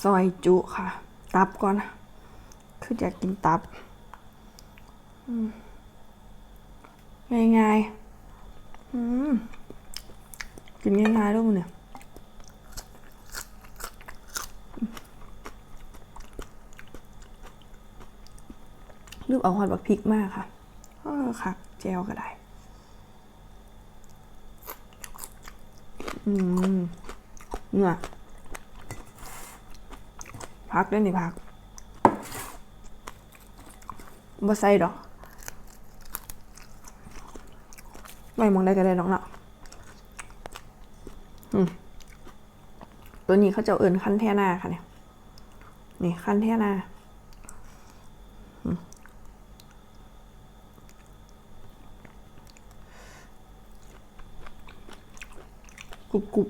ซอยจุค่ะ ตับก่อน คืออยากกินตับง่ายๆอืมกินง่ายๆด้วยมึงเนี่ยรูปเอาหอดบักพริกมากค่ะเออค่ะแจวก็ได้ อืม เนี่ย พักได้นี่พักบ่ใส่ดอกไม่มองได้ก็ได้ดอกเนาะอืมตัวนี้เขาจะเอินขั้นแท่หน้าค่ะเนี่ย นี่ขั้นแท่หน้ากุบกรุบ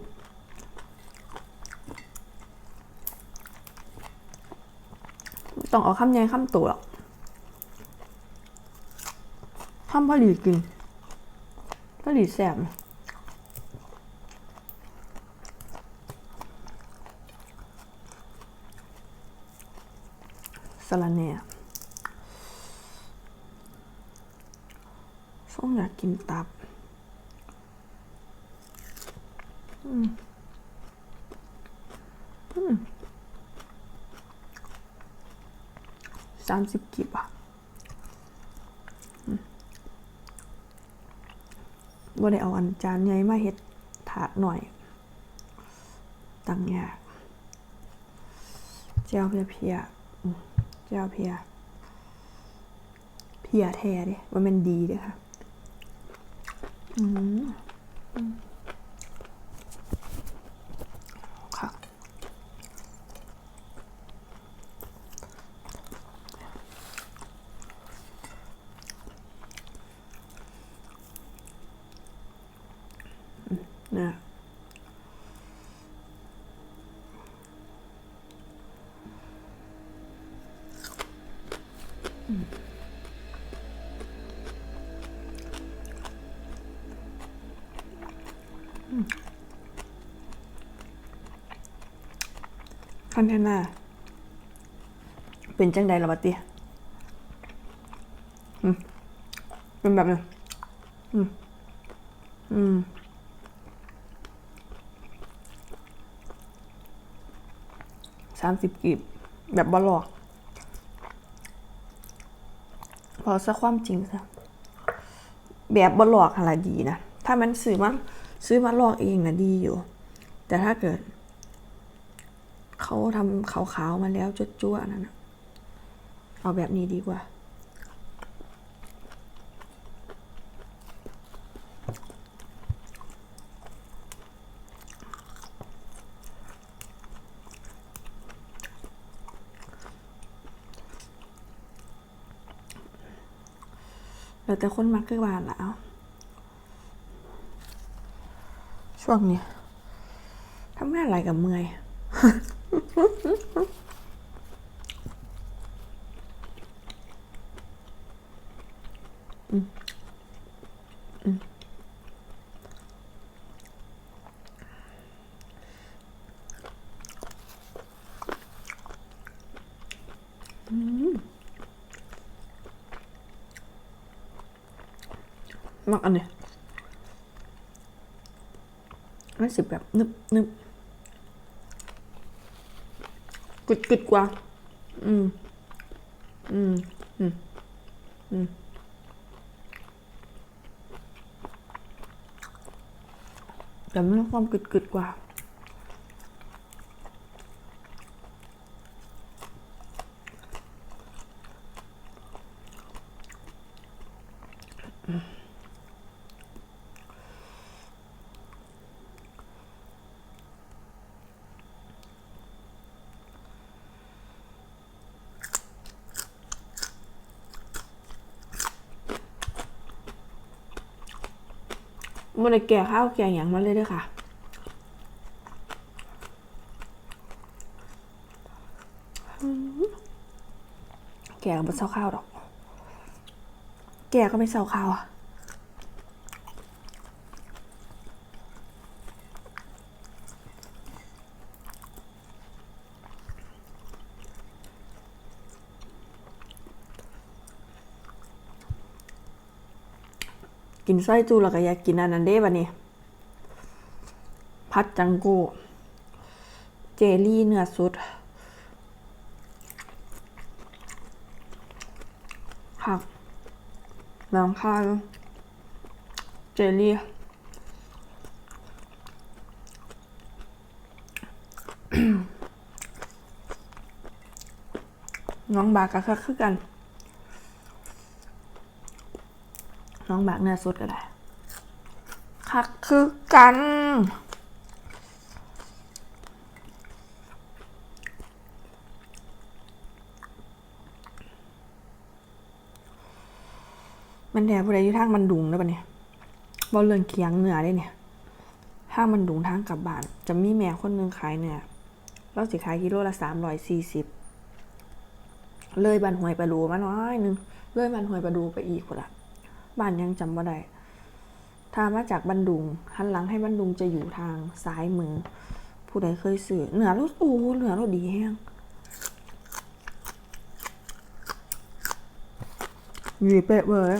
ต้องเอาคำใหญ่คำโตหรอกคำพอดีกินพอดีแสบสลัเนี่ยส้มอยากกินตับ สามสิบกีบอะอืมบ่ได้เอาอันจานใหญ่มาเฮ็ดถาดหน่อย ตังยากเจ้าเพียเพียเจ้าเพีย เพียแท้เด้ว่ามันดีเด้อค่ะ อืม คันเทน่าเป็นจังใดล่ะบัดเตี้ยอืมเป็นแบบนี้อืม อืมสามสิบกีบ แบบบอลอกพอซะความจริงซะแบบบอลอกอะไรดีนะ ถ้ามันซื้อมา ซื้อมาลอกเองนะดีอยู่ แต่ถ้าเกิด เขาทำขาวๆมาแล้วจ้วๆนั่นนะเอาแบบนี้ดีกว่าแล้วแต่คนมักคือบ้านละเอา ช่วงนี้ทำงานอะไรกับเมื่อยอืมอืมอืมมักอันเนี้ ยมันสิแบบนึบนึบกึดกึดกว่า อืม อืม อืม อืมแต่มันมีความกึดกึดกว่ามั มันแก่ข้าวแก่อย่างมาเลยด้วยค่ะแก่ก็ไม่เศร้าข้าวดอก แก่ก็ไม่เศร้าข้าวอะ กินไส้จูแล้วก็อยากกินอันนั้นเด้บัดนี้พัดจังโก้ เจลลี่เนื้อสุดผักลองข้าวเจลลี่น้องบากก็คือกัน น้องบากเนื้อสดก็ได้คักคือกันมันแดดผู้ใดอยู่ทางมันดุงแล้วปะเนี่ยบอลเรือนเคียงเหนือได้เนี่ย ถ้ามันดุงทางกลับบ้าน จะมีแม่คนหนึงขายเนื้อเราสิขายกิโลละสามร้อยสี่สิบเลยบันหวยปลาดูมาน้อยหนึงเลยบันหวยปลาดูไปอีกคนละ บ้านยังจำบ่ได้ถ้ามาจากบันดุงหันหลังให้บันดุงจะอยู่ทางซ้ายมือ ผู้ใดเคยซื้อเหนือรถโอ้เหนือรถดีแห้งอยีเป๊ะเว้ย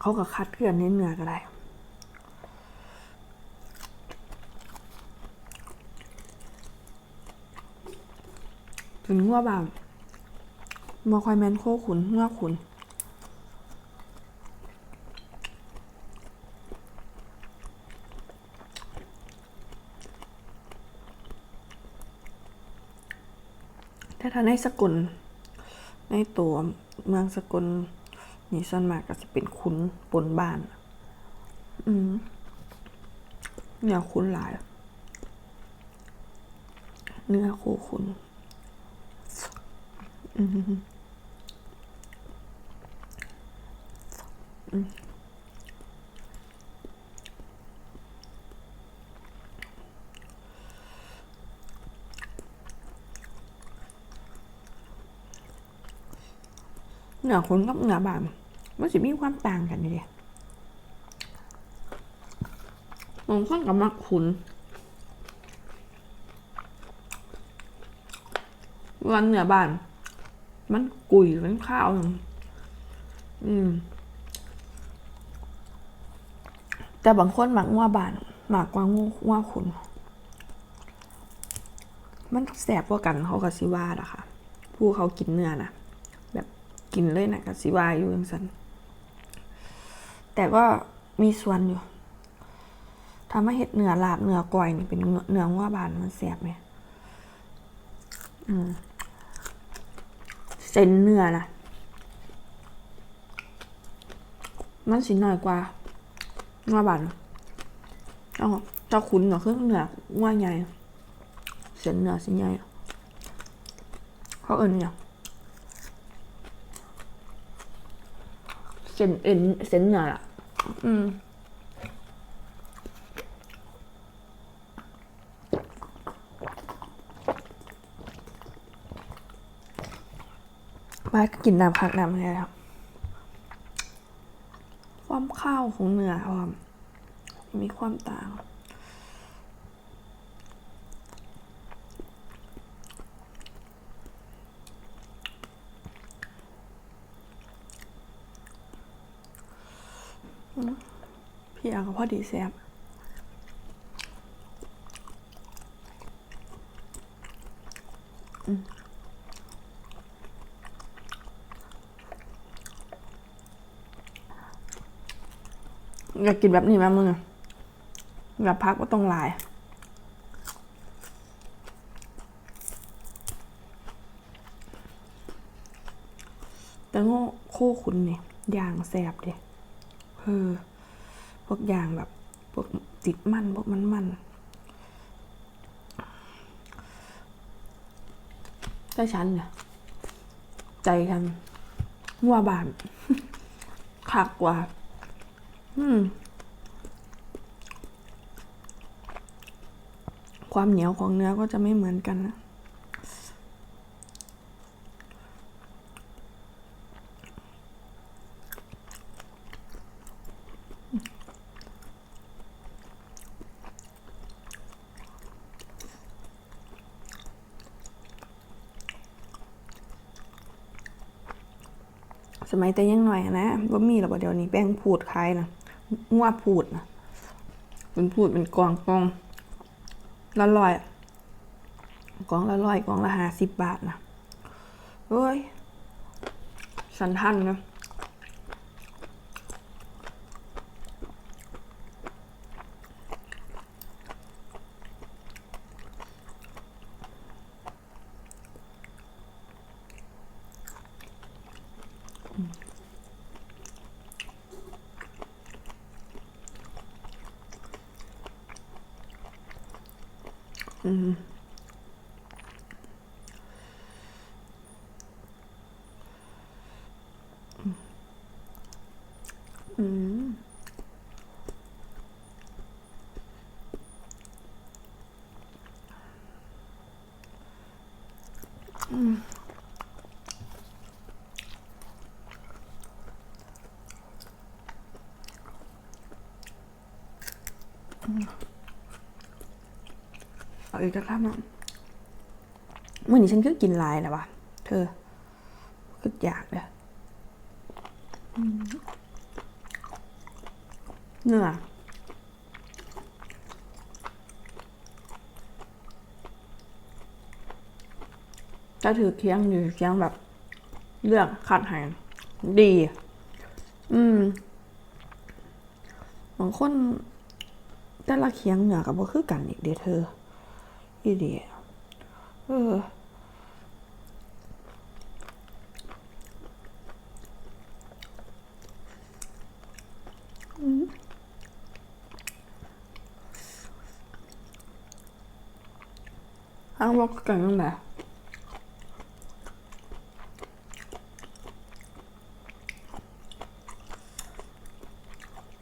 เขาก็คัดเกลือนเน้นเนื้อก็ได้ ถึงว่าแบบมอคอยแมนโคขุนเมื่อขุนแต่ถ้าในสกุล ในตัวเมืองสกุลนี่ส่วนมากก็จะเป็นขุนปนบ้าน อืมเนี่ยขุนหลาย เนื้อโคขุน เหนือคนกับเหนือบานมันจะมีความต่างกันอยู่ดิบางคนกับมักขุนวันเหนือบาน มันกุยมันข้าว อืม แต่บางคนหมักงัวบานมากกว่างัวงัวขุนมันแสบกว่ากันเขากับซิว่าอะค่ะ ผู้เขากินเนื้อนะแบบกินเลยนะกับซิว่าอยู่ยังสันแต่ก็มีส่วนอยู่ทำให้เห็ดเนื้อลาบเนื้อก่อยนี่เป็นเนื้อเนื้องัวบานมันแสบไหมอืม เส้นเนื้อนะมันสิน้อยกว่างัวบานเจ้าเจ้าขุนเหรอคือเนื้องัวใหญ่เส้นเนื้อสิใหญ่เขาเอินอหย่างเส้นเอ็นเส้นเนื้อล่ะ อืม มากินน้ำพักน้ำอะไรครับ ความข้าวของเนื้อความมีความต่าง พี่อาก็พอดีแซ่บ อยากกินแบบนี้ไหมมึงอะอยากพักก็ต้องลาย แต่โง่โคขุนเนี่ยย่างแซ่บเดิเออพวกอย่างแบบ พวกติดมันพวกมันมันแต่ฉันเนี่ยใจกันงัวบานคักกว่า ความเหนียวของเนื้อก็จะไม่เหมือนกันนะ สมัยแต่ยังหน่อยนะว่ามีหรอกเดี๋ยวนี้แป้งผูดคล้ายนะ งัวพูดนะเป็นพูดเป็นกองกองละลอยกองละลอยกองละห้าสิบบาทนะเฮ้ยสันทันนะ 嗯。嗯嗯嗯 เอาอีกสักคำอะเมื่อนี้ฉันก็กินลายแล้ววะเธอก็อยากเลยเนื้อจะถือเคียงอยู่เคียงแบบเรื่องขัดหายดี อืมบางคนแต่ละเคียงเหนือกับบ่คือกันอีกเด้เธอ อีเดียเอออ้าวบอกกันตั้งแต่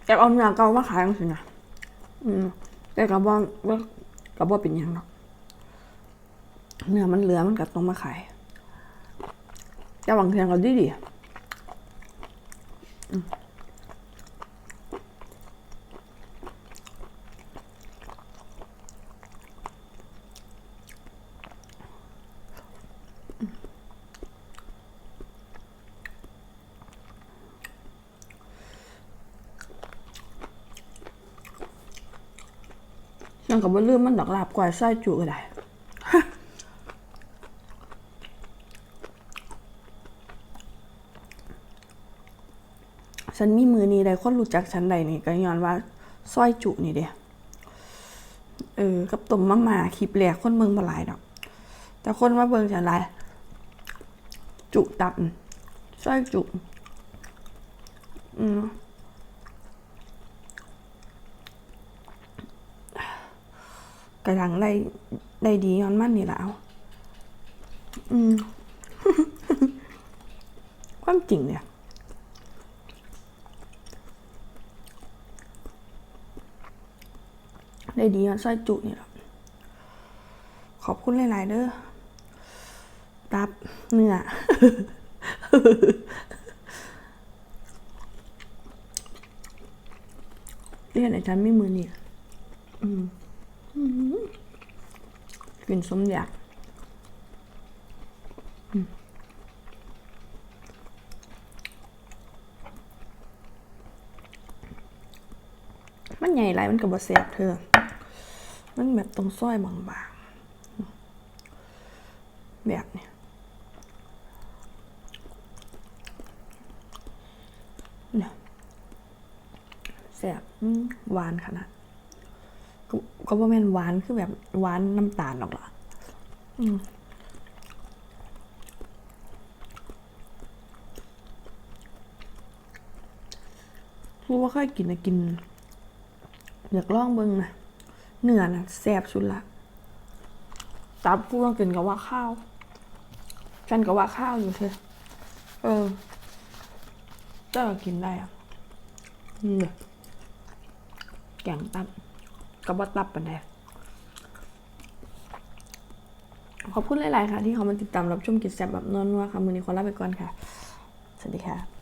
แอบเอาเนื้อเก่ามาขายจังสินะอืมแต่กับว่ากับว่าเป็นยังหรอก เนื้อมันเหลือมันก็ต้องมาขายแต่บางเทียงก็ดีดีอืมยังกับว่าลืมมันดอกลาบกว่าไส้จุก็ได้ ฉันมีมือนี้ได้คนรู้จักฉันใดนี่ก็ย้อนว่าซอยจุนี่เดียเออ กับต้มมะม่าคลิปแรกคนเมืองมาหลายดอก แต่คนมาเบิ่งฉันหลาย จุตับซอยจุ อืมกระดังได้ได้ดีย้อนมั่นนี่และเอาอืม ความจริงเนี่ย ได้ดีย้อนซอยจุนี่แหละขอบคุณหลาย ๆ เด้อตับเนื้อเรียนไอ้ฉันไม่มือเนี่อืมอืมกินสมอยากมันใหญ่ไรมันกับบะเสียบเธอ มันแบบตรงส้อยบางๆ แบบเนี้ยเนี่ยแสบหวานขนาดก็ก็บ่แม่นหวานคือแบบหวานน้ำตาลหรอกล่ะอืมรู้ว่าเคยกินนะกินอยากลองเบิ่งนะ เนื้อนะแซ่บสุดละตับกูต้องกินกับว่าข้าว ฉันกับว่าข้าวอยู่เธอเออแต่ก็กินได้อะนี่ยแกงตับกับว่าตับปันแดขอบคุณหลาย ๆ ค่ะ ที่เขามาติดตามรับชมกิจแซบแบบนวลๆค่ะ มือนี้ขอลาไปก่อนค่ะ สวัสดีค่ะ